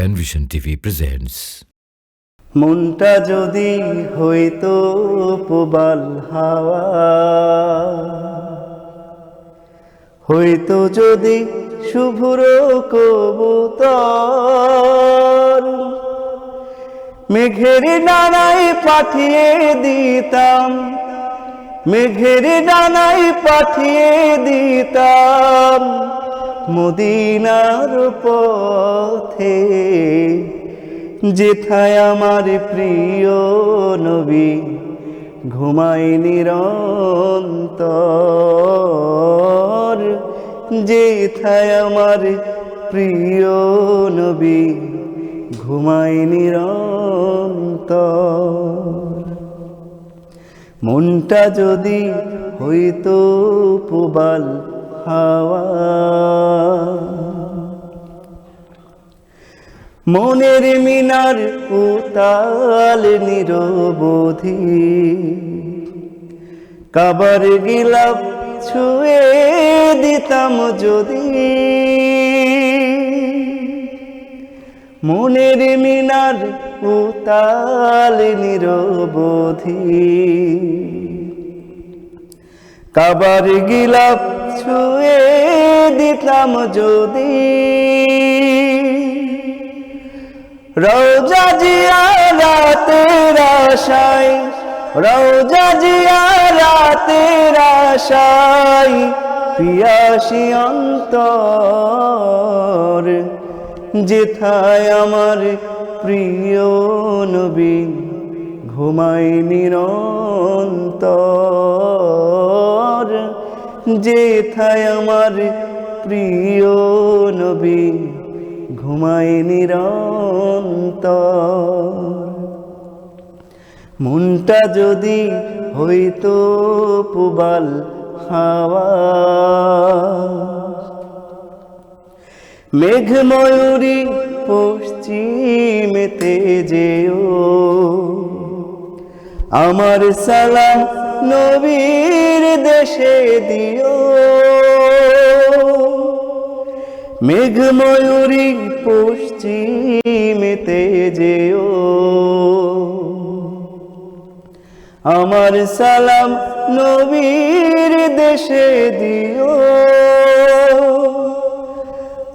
Penvision TV presents. মনটা যদি হইতো প্রবাল হাওয়া, হইতো যদি শুভ্র কবুতর, মেঘের ডানায় পাঠিয়ে দিতাম, মেঘের ডানায় পাঠিয়ে দিতাম মদিনার পথে, যেথায় আমার প্রিয় নবী ঘুমাই নিরন্তর, যেথায় আমার প্রিয় নবী ঘুমাই নিরন্তর। মনটা যদি হইতো পুবাল হাওয়া। মনের মিনার উতাল নিরবধি। কাবার গিলাপ ছুঁয়ে দিতাম যদি। মনের মিনার উতাল নিরবধি। কাবার গিলাপ ছুঁয়ে দিতাম যদি। রৌজা জিয়া রাতের আশায় রৌজা জিয়া রাতের আশায় পিয়াসি অন্তর, যেথায় আমার প্রিয় নবী ঘুমাই নিরন্তর। যেথায় আমার প্রিয় নবী ঘুমাই নিরন্তর। মনটা যদি হইতো পুবাল হাওয়া মেঘ ময়ূরী পশ্চিমেতে যেও। আমার সালাম নবীর দেশে দিও। মেঘ ময়ূরী পশ্চিমেতে যেও। আমার সালাম নবীর দেশে দিও।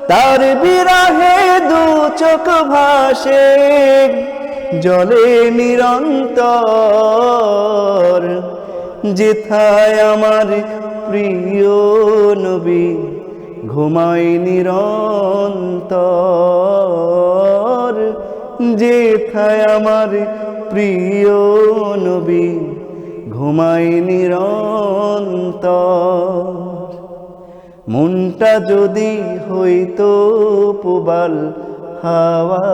তার বিরাহে দু চোখ ভাসে, জলে নিরন্তর যেথায় আমার প্রিয় নবী ঘুমাই নিরন্তর। যেথায় আমার প্রিয় নবী ঘুমাই নিরন্তর। মনটা যদি হইতো পুবাল হাওয়া।